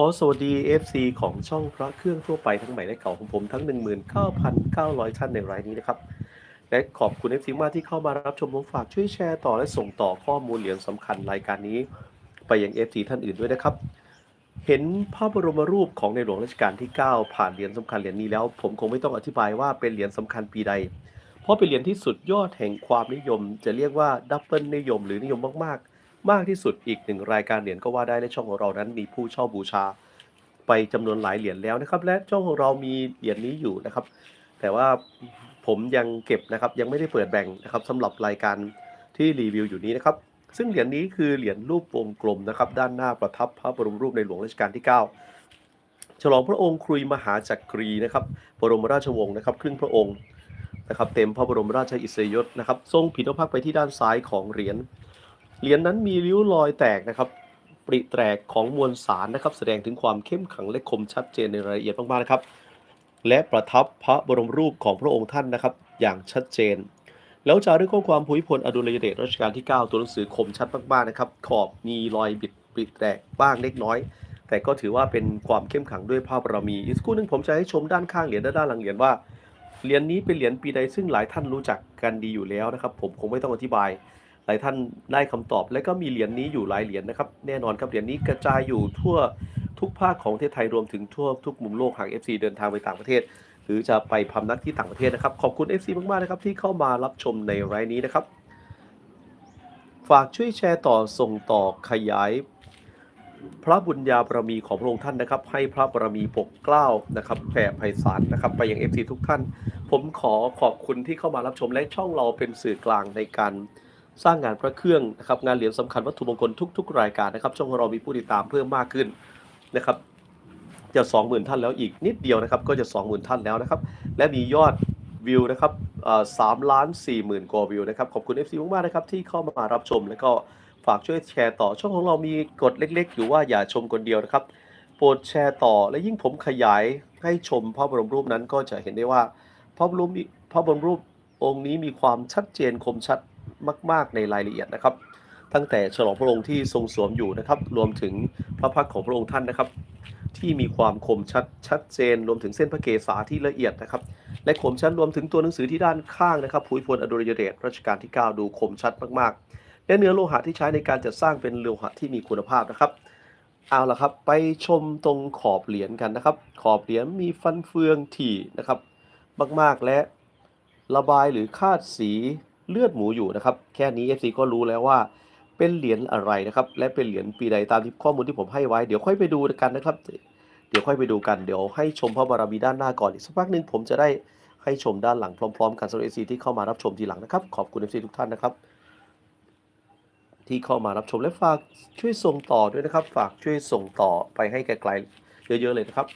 ขอสวัสดี FC ของช่องพระเครื่องทั่วไปทั้งใหม่และเก่าของผมทั้ง 19,900 ท่านในรายนี้นะครับ และขอบคุณ FC มากที่เข้ามารับชมผมฝากช่วยแชร์ต่อและส่งต่อข้อมูลเหรียญสำคัญรายการนี้ ไปยัง FC ท่านอื่นด้วยนะครับ เห็นพระบรมรูปของในหลวงรัชกาลที่ 9 ผ่านเหรียญสำคัญเหรียญนี้แล้ว ผมคงไม่ต้องอธิบายว่าเป็นเหรียญสำคัญปีใด เพราะเป็นเหรียญที่สุดยอดแห่งความนิยม จะเรียกว่าดับเบิลนิยม หรือนิยมมาก มากที่สุดอีกหนึ่งรายการเหรียญก็ว่าได้และช่องของเรานั้นมีผู้เช่าบูชา ไปจำนวนหลายเหรียญแล้วนะครับ และช่องของเรามีเหรียญนี้อยู่นะครับ แต่ว่าผมยังเก็บนะครับยังไม่ได้เปิดแบ่งนะครับสำหรับรายการที่รีวิวอยู่นี้นะครับ ซึ่งเหรียญนี้คือเหรียญรูปวงกลมนะครับ ด้านหน้าประทับพระบรมรูปในหลวงรัชกาลที่ 9 ฉลองพระองค์ครุยมหาจักรีนะครับบรมราชวงศ์นะครับ ครึ่งพระองค์นะครับ เต็มพระบรมราชอิสริยยศนะครับ ทรงผินพระพักไปที่ด้านซ้ายของเหรียญ เหรียญนั้นมีริ้วรอยแตกนะครับปริแตกของมวลสารนะครับ แสดงถึงความเข้มขังและคมชัดเจนในรายละเอียดมากๆนะครับ และประทับพระบรมรูปของพระองค์ท่านนะครับ อย่างชัดเจน แล้วจารึกข้อความภูมิพลอดุลยเดชรัชกาลที่ 9 ตัวหนังสือคมชัดมากๆนะครับ ขอบมีรอยบิดปริแตกบ้างเล็กน้อย แต่ก็ถือว่าเป็นความเข้มขังด้วยพระบารมีอีกสักครู่หนึงผมจะให้ชมด้านข้างเหรียญและด้านหลังเหรียญว่าเหรียญนี้เป็นเหรียญปีใดซึ่งหลายท่านรู้จักกันดีอยู่แล้วนะครับ ผมคงไม่ต้องอธิบาย หลายท่านได้คำตอบ และก็มีเหรียญนี้อยู่หลายเหรียญนะครับ แน่นอนครับเหรียญนี้กระจายอยู่ทั่วทุกภาคของประเทศไทยรวมถึงทั่วทุกมุมโลกหาก FC เดินทางไปต่างประเทศ หรือจะไปพำนักที่ต่างประเทศนะครับ ขอบคุณ FC มากๆนะครับที่เข้ามารับชมในไลน์นี้นะครับ ฝากช่วยแชร์ต่อส่งต่อขยาย พระบุญญาบารมีของพระองค์ท่านนะครับ ให้พระบารมีปกเกล้านะครับแผ่ไพศาลนะครับ ไปยัง FC ทุกท่าน ผมขอขอบคุณที่เข้ามารับชมและช่องเราเป็นสื่อกลางในการ สร้างงานพระเครื่องนะครับงานเหรียญสำคัญวัตถุมงคลทุก ๆ รายการนะครับช่องของเรามีผู้ติดตามเพิ่มมากขึ้นนะครับจะ 20,000 ท่านแล้วอีกนิดเดียวนะครับก็จะ 20,000 ท่านแล้วนะครับและมียอดวิวนะครับสามล้านสี่หมื่นกว่าวิวนะครับขอบคุณ FC มากๆนะครับที่เข้ามารับชม แล้วก็ฝากช่วยแชร์ต่อช่องของเรามีกฎเล็กๆ อยู่ว่าอย่าชมคนเดียวนะครับโปรดแชร์ต่อและยิ่งผมขยายให้ชมพระบรมรูปนั้นก็จะเห็นได้ว่าพระบรมพระบรมรูปองค์นี้มีความชัดเจนคมชัด มาก ๆ ในรายละเอียดนะครับ ตั้งแต่ฉลองพระองค์ที่ทรงสวมอยู่นะครับ รวมถึงพระพักของพระองค์ท่านนะครับ ที่มีความคมชัดชัดเจน รวมถึงเส้นพระเกศาที่ละเอียดนะครับ และคมชัดรวมถึงตัวหนังสือที่ด้านข้างนะครับภูมิพลอดุลยเดชรัชกาลที่ 9 ดูคมชัดมากๆ และเนื้อโลหะที่ใช้ในการจัดสร้างเป็นโลหะที่มีคุณภาพนะครับเอาละครับ ไปชมตรงขอบเหรียญกันนะครับ ขอบเหรียญมีฟันเฟืองถี่นะครับ มากๆและระบายหรือคาดสี เลือดหมูอยู่นะครับ แค่นี้ FC ก็รู้แล้วว่าเป็นเหรียญอะไรนะครับ และเป็นเหรียญปีใดตามที่ข้อมูลที่ผมให้ไว้ เดี๋ยวค่อยไปดูกันนะครับ เดี๋ยวค่อยไปดูกัน เดี๋ยวให้ชมพระบารมีด้านหน้าก่อนอีกสักพักหนึ่งผมจะได้ให้ชมด้านหลังพร้อมๆ กันสำหรับ FC ที่เข้ามารับชมทีหลังนะครับ ขอบคุณ FC ทุกท่านนะครับ ที่เข้ามารับชมและฝากช่วยส่งต่อด้วยนะครับ ฝากช่วยส่งต่อไปให้ไกลๆเยอะๆเลยนะครับ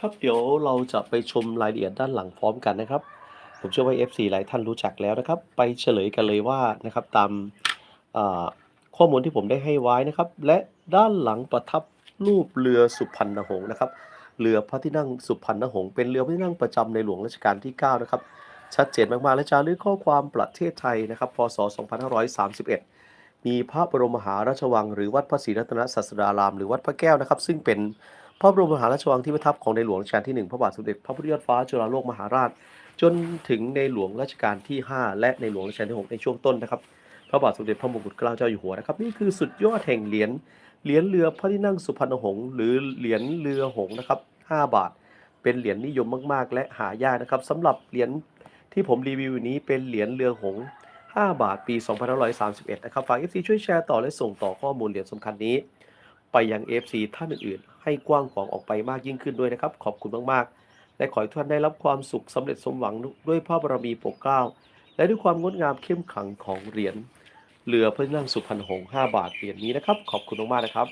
ครับเดี๋ยวเราจะไปชมรายละเอียดด้านหลังพร้อมกันนะครับ ผมเชื่อว่า FC หลายท่านรู้จักแล้วนะครับ ไปเฉลยกันเลยว่านะครับตามข้อมูลที่ผมได้ให้ไว้นะครับ และด้านหลังประทับรูปเรือสุพรรณหงส์นะครับ เรือพระที่นั่งสุพรรณหงส์เป็นเรือพระที่นั่งประจำในหลวงรัชกาลที่ 9 นะครับ ชัดเจนมากๆและจารึกข้อความประเทศไทยนะครับ พศ 2531 มีพระบรมมหาราชวัง หรือวัดพระศรีรัตนศาสดาราม หรือวัดพระแก้วนะครับ ซึ่งเป็น พระบรมมหาราชวังที่ประทับของในหลวงรัชกาลที่ 1 พระบาทสมเด็จพระพุทธยอดฟ้าจุฬาโลกมหาราช จนถึงในหลวงรัชกาลที่ 5 และในหลวงรัชกาลที่ 6 ในช่วงต้นนะครับ พระบาทสมเด็จพระมงกุฎเกล้าเจ้าอยู่หัวนะครับนี่คือสุดยอดแห่งเหรียญเหรียญเรือพระที่นั่งสุพรรณหงส์หรือเหรียญเรือหงส์นะครับ 5 บาท เป็นเหรียญนิยมมาก ๆ และหายากนะครับสำหรับเหรียญที่ผมรีวิวนี้เป็นเหรียญเรือหงส์5บาทปี 2531 นะครับ ฝาก FC ช่วยแชร์ต่อและส่งต่อข้อมูลเหรียญสำคัญนี้ ไปยัง FC ท่านอื่นๆ ให้กว้างขวางออกไปมากยิ่งขึ้นด้วยนะครับ ขอบคุณมากๆ และขอให้ทุกท่านได้รับความสุขสำเร็จสมหวังด้วยพระบารมีปกเกล้า และด้วยความงดงามเข้มขังของเหรียญเรือพระนั่งสุพรรณหงส์5บาทเหรียญนี้นะครับ ขอบคุณมากๆนะครับ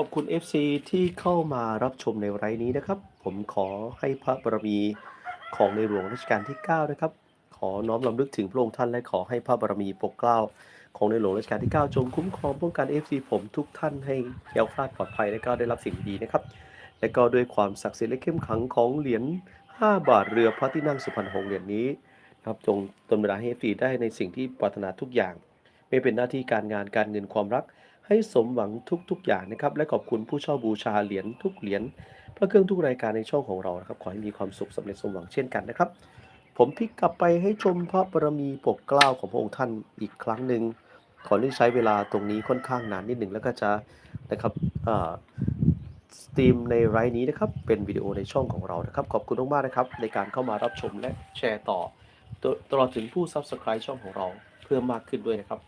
ขอบคุณ FC ที่เข้ามารับชมในไลฟ์นี้นะครับ ผมขอให้พระบารมีของในหลวงรัชกาลที่ 9 นะครับ ขอน้อมรำลึกถึงพระองค์ท่านและขอให้พระบารมีปกเกล้า ของในหลวงรัชกาลที่ 9 จงคุ้มครองป้องกัน FC ผมทุกท่านให้แคล้วคลาดปลอดภัยและก็ได้รับสิ่งดีนะครับ และก็ด้วยความศักดิ์สิทธิ์และเข้มขังของเหรียญ 5 บาทเรือพระที่นั่งสุพรรณหงส์เหรียญนี้นะครับจงดำเนินให้ฟรีได้ในสิ่งที่ปรารถนาทุกอย่าง ไม่เป็นหน้าที่การงานการเงินความรัก ให้สมหวังทุกๆอย่างนะครับ และขอบคุณผู้เช่าบูชาเหรียญทุกเหรียญพระเครื่องทุกรายการในช่องของเรานะครับ ขอให้มีความสุขสำเร็จสมหวังเช่นกันนะครับ ผมพลิกกลับไปให้ชมพระบารมีปกเกล้าของพระองค์ท่านอีกครั้งหนึ่งขอที่ใช้เวลาตรงนี้ค่อนข้างนานนิดหนึ่งแล้วก็จะนะครับสตรีมในไลน์นี้นะครับ เป็นวิดีโอในช่องของเรานะครับ ขอบคุณมากๆนะครับ ในการเข้ามารับชมและแชร์ต่อ ตลอดถึงผู้ Subscribe ช่องของเราเพิ่มมากขึ้นด้วยนะครับ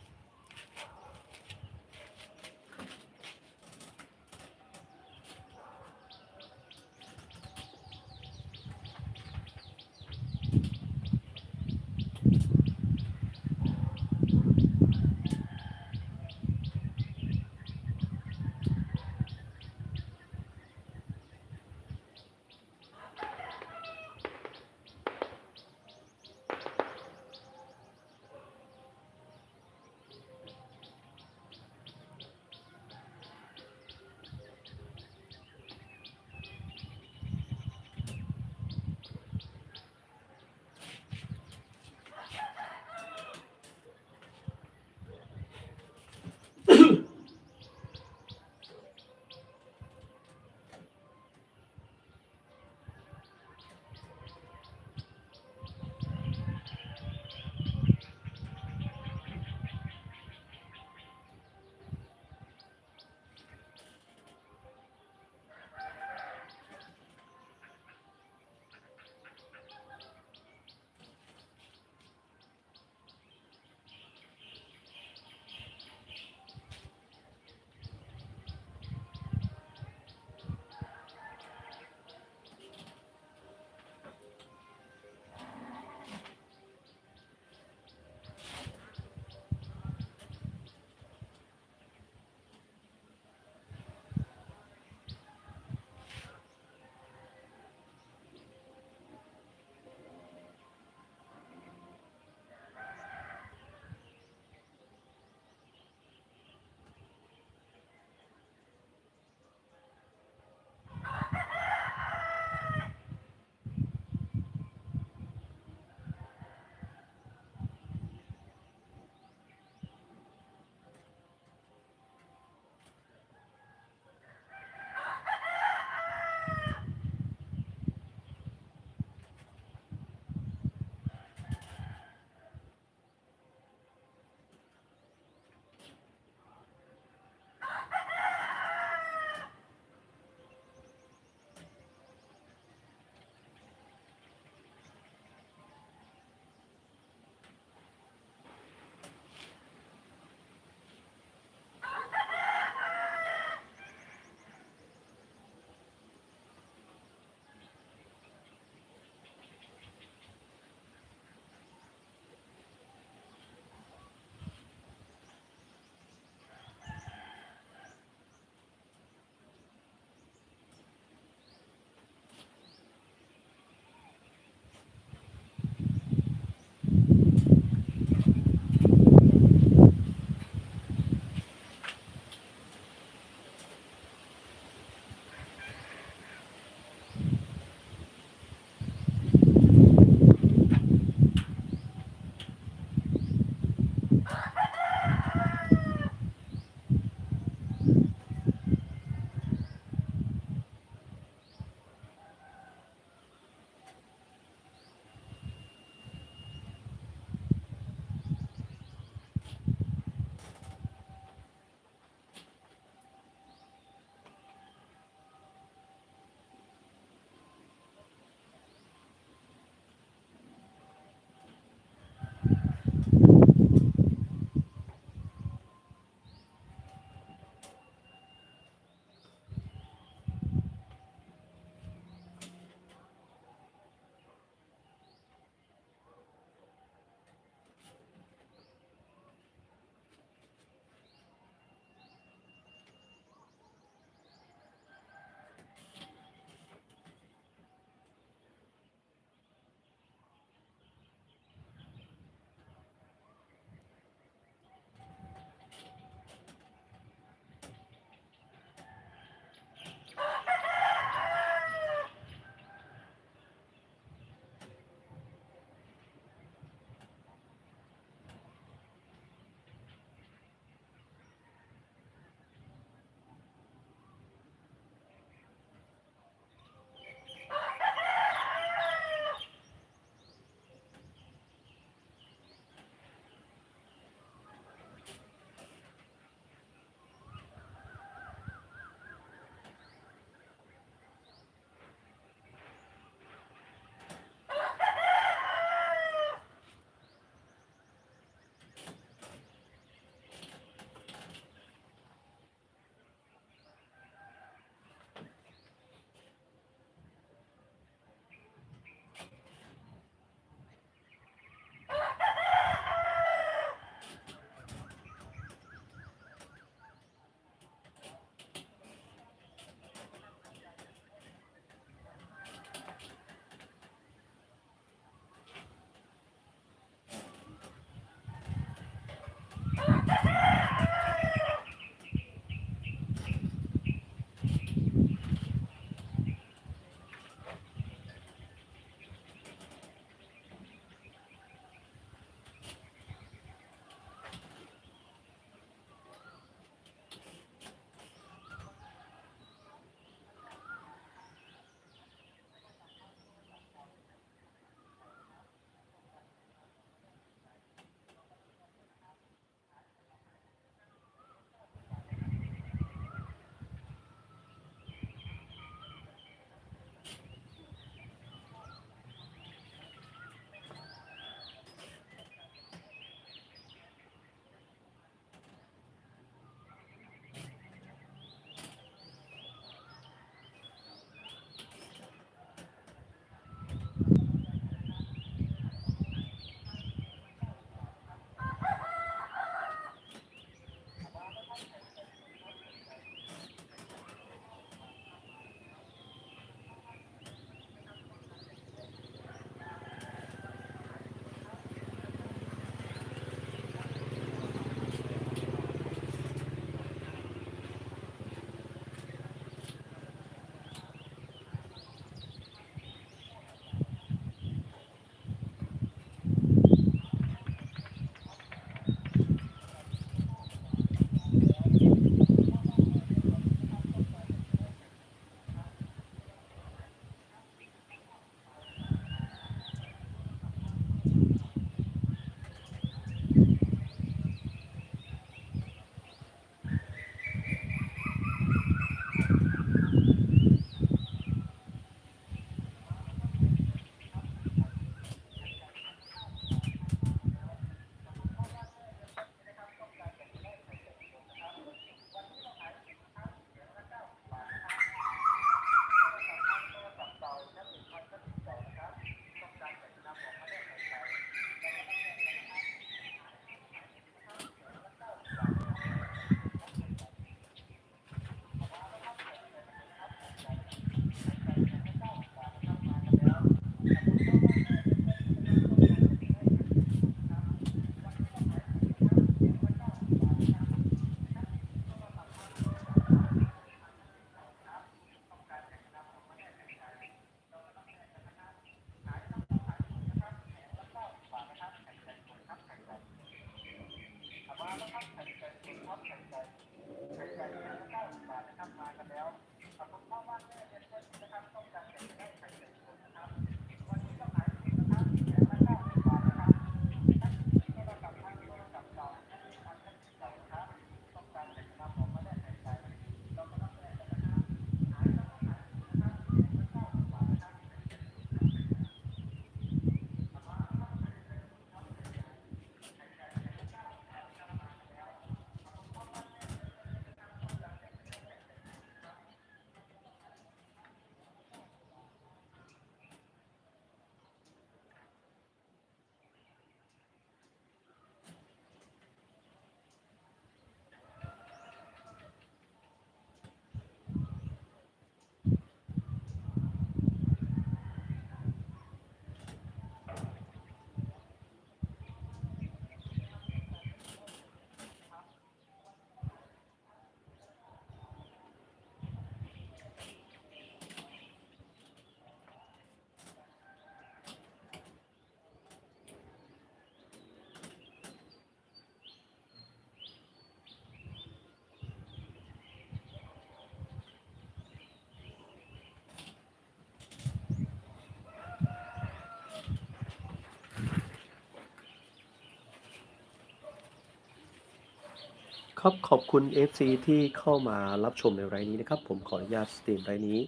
ครับขอบคุณ FC ที่เข้ามารับชมในไรน์นี้นะครับ ผมขออนุญาตสตรีมไรน์นี้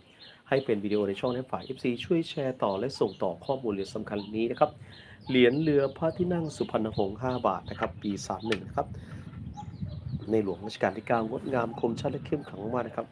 ให้เป็นวิดีโอในช่องให้ฝ่าย FC ช่วยแชร์ต่อและส่งต่อข้อมูลเหรียญสำคัญนี้นะครับ เหรียญเรือพระที่นั่งสุพรรณหงษ์5บาทนะครับ ปี 31นะครับ ในหลวงรัชกาลที่ 9 งดงามคมชัดและเข้มขลังมากนะครับ